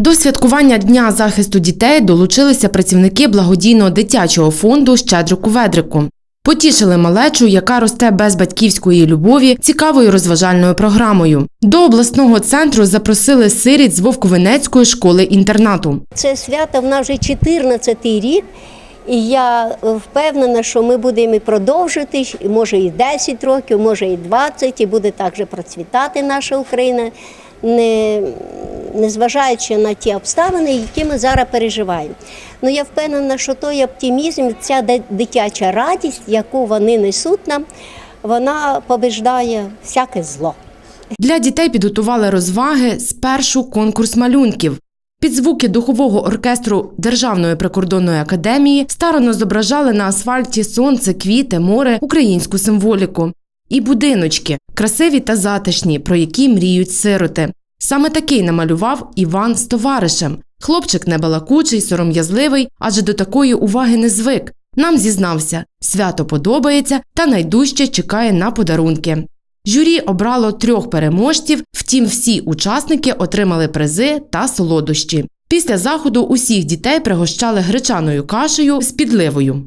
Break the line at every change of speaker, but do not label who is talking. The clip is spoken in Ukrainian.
До святкування Дня захисту дітей долучилися працівники благодійного дитячого фонду Щедрику Ведрику. Потішили малечу, яка росте без батьківської любові, цікавою розважальною програмою. До обласного центру запросили сиріт з Вовковинецької школи-інтернату.
Це свято в нас вже 14-й рік, і я впевнена, що ми будемо і продовжити, може і 10 років, може і 20, і буде також процвітати наша Україна, не, незважаючи на ті обставини, які ми зараз переживаємо. Ну я впевнена, що той оптимізм, ця дитяча радість, яку вони несуть нам, вона побіждає всяке зло.
Для дітей підготували розваги спершу конкурс малюнків. Під звуки духового оркестру Державної прикордонної академії старано зображали на асфальті сонце, квіти, море, українську символіку. І будиночки красиві та затишні, про які мріють сироти. Саме такий намалював Іван з товаришем. Хлопчик небалакучий, сором'язливий, адже до такої уваги не звик. Нам зізнався, свято подобається та найдужче чекає на подарунки. Журі обрало трьох переможців, втім, всі учасники отримали призи та солодощі. Після заходу усіх дітей пригощали гречаною кашею з підливою.